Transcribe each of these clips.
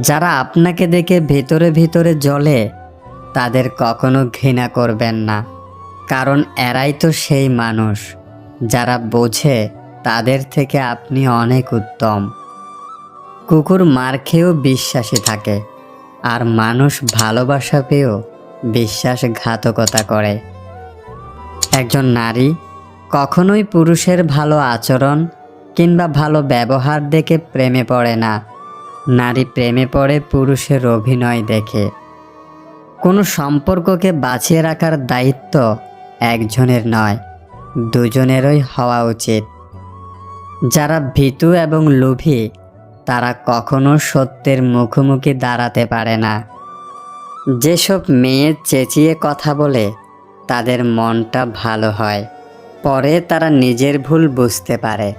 যারা আপনাকে দেখে ভেতরে ভেতরে জ্বলে, তাদের কখনো ঘৃণা করবেন না। কারণ এরাই তো সেই মানুষ, যারা বোঝে তাদের থেকে আপনি অনেক উত্তম। কুকুর মার খেয়েও বিশ্বাসী থাকে, আর মানুষ ভালোবাসা পেয়েও বিশ্বাসঘাতকতা করে। একজন নারী কখনোই পুরুষের ভালো আচরণ কিংবা ভালো ব্যবহার দেখে প্রেমে পড়ে না। নারী প্রেমে পড়ে, পুরুষের অভিনয় দেখে। কোনো সম্পর্ককে বাঁচিয়ে রাখার দায়িত্ব একজনের নয়, দুজনেরই হওয়া উচিত। যারা ভীতু এবং লোভী, তারা কখনো সত্যের মুখোমুখি দাঁড়াতে পারে না। যেসব মেয়ে চেঁচিয়ে কথা বলে, তাদের মনটা ভালো হয়, পরে তারা নিজের ভুল বুঝতে পারে।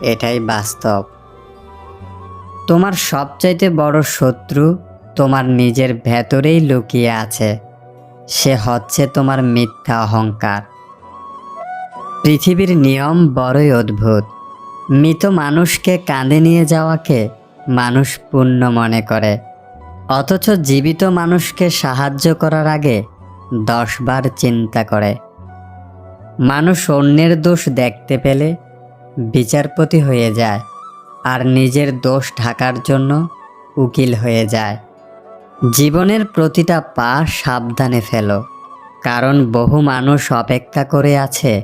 এটাই বাস্তব। তোমার সবচাইতে বড় শত্রু তোমার নিজের ভেতরেই লুকিয়ে আছে। সে হচ্ছে তোমার মিথ্যা অহংকার। পৃথিবীর নিয়ম বড়ই অদ্ভুত। মৃত মানুষকে কাঁধে নিয়ে যাওয়াকে মানুষ পুণ্য মনে করে। অথচ জীবিত মানুষকে সাহায্য করার আগে দশবার চিন্তা করে। মানুষ অন্যের দোষ দেখতে পেলে বিচারপতি হয়ে যায়। আর নিজের দোষ ঢাকার জন্য উকিল হয়ে যায়। জীবনের প্রতিটা পা সাবধানে ফেলো, কারণ বহু মানুষ অপেক্ষা করে আছে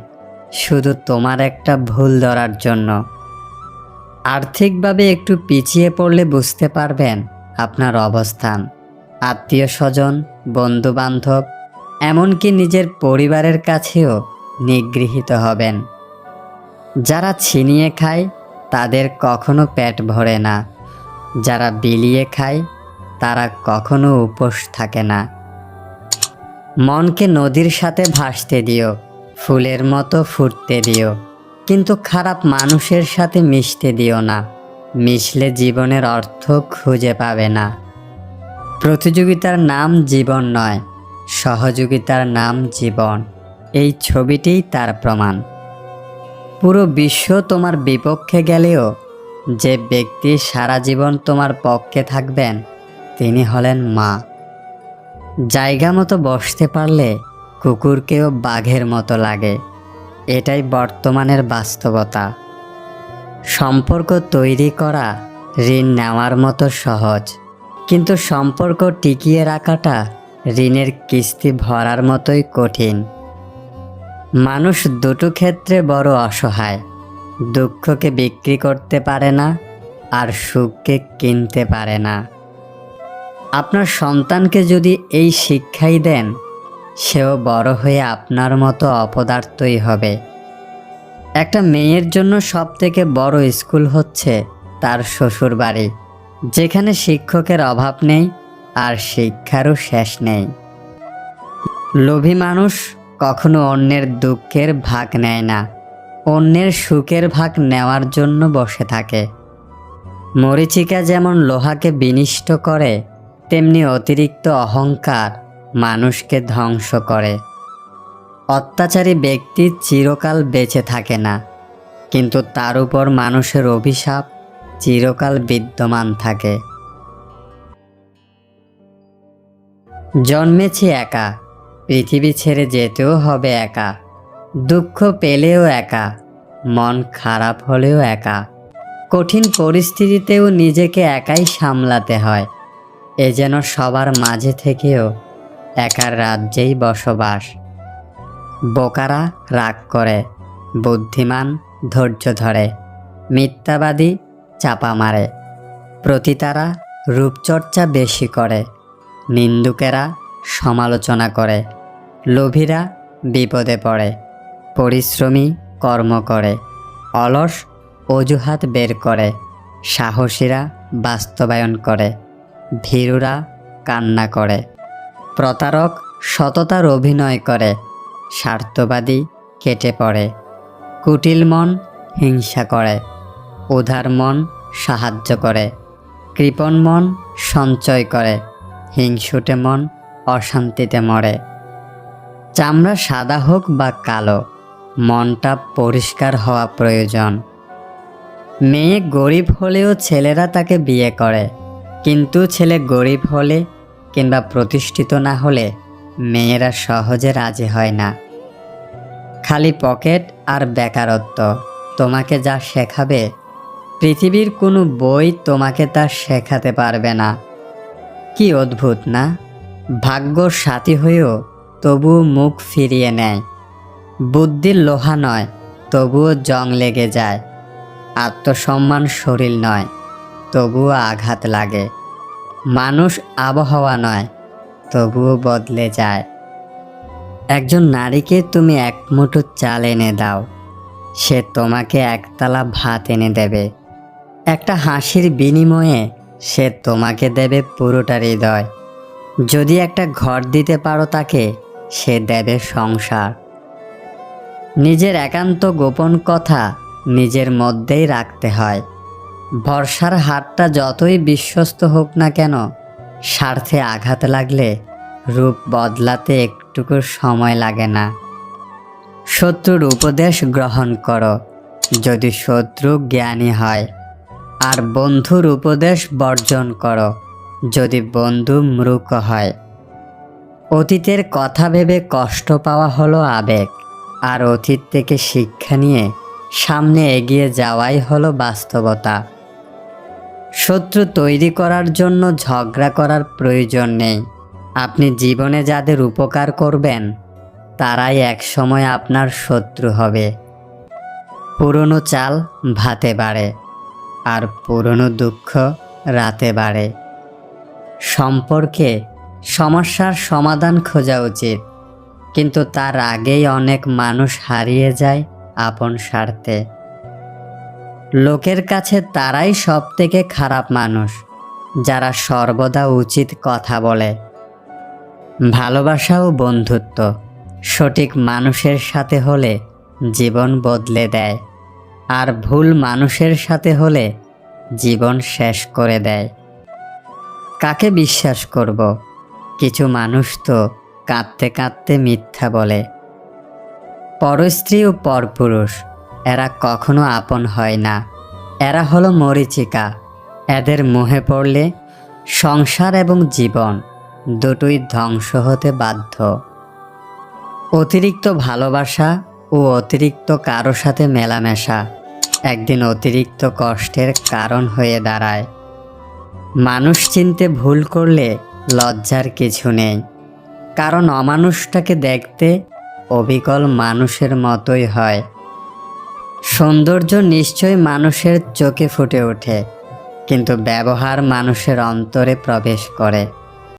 শুধু তোমার একটা ভুল ধরার জন্য। আর্থিকভাবে একটু পিছিয়ে পড়লে বুঝতে পারবেন আপনার অবস্থান। আত্মীয় স্বজন, বন্ধুবান্ধব, এমনকি নিজের পরিবারের কাছেও নিগৃহীত হবেন। যারা ছিনিয়ে খায় তাদের কখনো পেট ভরে না। যারা বিলিয়ে খায়, তারা কখনো উপোস থাকে না। মনকে নদীর সাথে ভাসতে দিও, ফুলের মতো ফুটতে দিও, কিন্তু খারাপ মানুষের সাথে মিশতে দিও না। মিশলে জীবনের অর্থ খুঁজে পাবে না। প্রতিযোগিতার নাম জীবন নয়, সহযোগিতার নাম জীবন। এই ছবিটিই তার প্রমাণ। পুরো বিশ্ব তোমার বিপক্ষে গেলেও যে ব্যক্তি সারা জীবন তোমার পক্ষে থাকবেন, তিনি হলেন মা। জায়গা মতো বসতে পারলে কুকুরকেও বাঘের মতো লাগে। এটাই বর্তমানের বাস্তবতা। সম্পর্ক তৈরি করা ঋণ নেওয়ার মতো সহজ। কিন্তু সম্পর্ক টিকিয়ে রাখাটা ঋণের কিস্তি ভরার মতোই কঠিন। মানুষ দুটো ক্ষেত্রে বড় অসহায়। দুঃখকে বিক্রি করতে পারে না আর সুখকে কিনতে পারে না। আপনার সন্তানকে যদি এই শিক্ষাই দেন, সেও বড় হয়ে আপনার মতো অপদার্থই হবে। একটা মেয়ের জন্য সবথেকে বড় স্কুল হচ্ছে তার শ্বশুর বাড়ি যেখানে শিক্ষকের অভাব নেই আর শিক্ষারও শেষ নেই। লোভী মানুষ কখনো অন্যের দুঃখের ভাগ নেয় না। অন্যের সুখের ভাগ নেওয়ার জন্য বসে থাকে। মরিচিকা যেমন লোহাকে বিনিষ্ট করে, তেমনি অতিরিক্ত অহংকার মানুষকে ধ্বংস করে। অত্যাচারী ব্যক্তি চিরকাল বেঁচে থাকে না, কিন্তু তার উপর মানুষের অভিশাপ চিরকাল বিদ্যমান থাকে। জন্মেছি একা পৃথিবী ছেড়ে যেতেও হবে একা। দুঃখ পেলেও একা, মন খারাপ হলেও একা। কঠিন পরিস্থিতিতেও নিজেকে একাই সামলাতে হয়, এ যেন সবার মাঝে থেকেও একার রাজ্যেই বসবাস। বোকারা রাগ করে, বুদ্ধিমান ধৈর্য ধরে, মিথ্যাবাদী চাপা মারে। প্রতিতারা রূপচর্চা বেশি করে, নিন্দুকেরা সমালোচনা করে। লোভীরা বিপদে পড়ে, পরিশ্রমী কর্ম করে, অলস অজুহাত বের করে, সাহসীরা বাস্তবায়ন করে, ভীরুরা কান্না করে। প্রতারক সততার অভিনয় করে, স্বার্থবাদী কেটে পড়ে। কুটিল মন হিংসা করে, উদার মন সাহায্য করে, কৃপণ মন সঞ্চয় করে, হিংসুটে মন অশান্তিতে মরে। চামড়া সাদা হোক বা কালো, মনটা পরিষ্কার হওয়া প্রয়োজন। মেয়ে গরিব হলেও ছেলেরা তাকে বিয়ে করে, কিন্তু ছেলে গরিব হলে কিংবা প্রতিষ্ঠিত না হলে মেয়েরা সহজে রাজি হয় না। খালি পকেট আর বেকারত্ব, তোমাকে যা শেখাবে, পৃথিবীর কোনো বই তোমাকে তা শেখাতে পারবে না। কি অদ্ভুত না? ভাগ্যর সাথী হয়েও তবুও মুখ ফিরিয়ে নেয়। বুদ্ধির লোহা নয়, তবুও জং লেগে যায়। আত্মসম্মান শরীর নয়, তবুও আঘাত লাগে। মানুষ আবহাওয়া নয়, তবুও বদলে যায়। একজন নারীকে তুমি এক মুঠো চাল এনে দাও। সে তোমাকে একতলা ভাত এনে দেবে। একটা হাসির বিনিময়ে সে তোমাকে দেবে পুরোটা হৃদয়। যদি একটা ঘর দিতে পারো তাকে সে দেবে সংসার। নিজের একান্ত গোপন কথা নিজের মধ্যেই রাখতে হয়। ভরসার হাতটা যতই বিশ্বস্ত হোক না কেন, স্বার্থে আঘাত লাগলে রূপ বদলাতে একটুকু সময় লাগে না। শত্রুর উপদেশ গ্রহণ করো, যদি শত্রু জ্ঞানী হয়। আর বন্ধুর উপদেশ বর্জন করো, যদি বন্ধু মৃক হয়। অতীতের কথা ভেবে কষ্ট পাওয়া হলো আবেগ, আর অতীত থেকে শিক্ষা নিয়ে সামনে এগিয়ে যাওয়াই হলো বাস্তবতা। শত্রু তৈরি করার জন্য ঝগড়া করার প্রয়োজন নেই। আপনি জীবনে যাদের উপকার করবেন, তারাই একসময় আপনার শত্রু হবে। পুরনো চাল ভাতে বাড়ে, আর পুরনো দুঃখ রাতে বাড়ে। সম্পর্কে সমস্যার সমাধান খোঁজা উচিত। কিন্তু তার আগেই অনেক মানুষ হারিয়ে যায় আপন স্বার্থে। লোকের কাছে তারাই সব থেকে খারাপ মানুষ, যারা সর্বদা উচিত কথা বলে। ভালোবাসা ও বন্ধুত্ব, সঠিক মানুষের সাথে হলে জীবন বদলে দেয়, আর ভুল মানুষের সাথে হলে জীবন শেষ করে দেয়। কাকে বিশ্বাস করব? কিছু মানুষ তো কাঁদতে কাঁদতে মিথ্যা বলে। পরস্ত্রী ও পরপুরুষ এরা কখনো আপন হয় না। এরা হলো মরিচিকা। এদের মোহে পড়লে সংসার এবং জীবন দুটোই ধ্বংস হতে বাধ্য। অতিরিক্ত ভালোবাসা ও অতিরিক্ত কারও সাথে মেলামেশা একদিন অতিরিক্ত কষ্টের কারণ হয়ে দাঁড়ায়। মানুষ চিনতে ভুল করলে লজ্জার কিছু নেই। কারণ অমানুষটাকে দেখতে অবিকল মানুষের মতোই হয়। সৌন্দর্য নিশ্চয় মানুষের চোখে ফুটে ওঠে, কিন্তু ব্যবহার মানুষের অন্তরে প্রবেশ করে।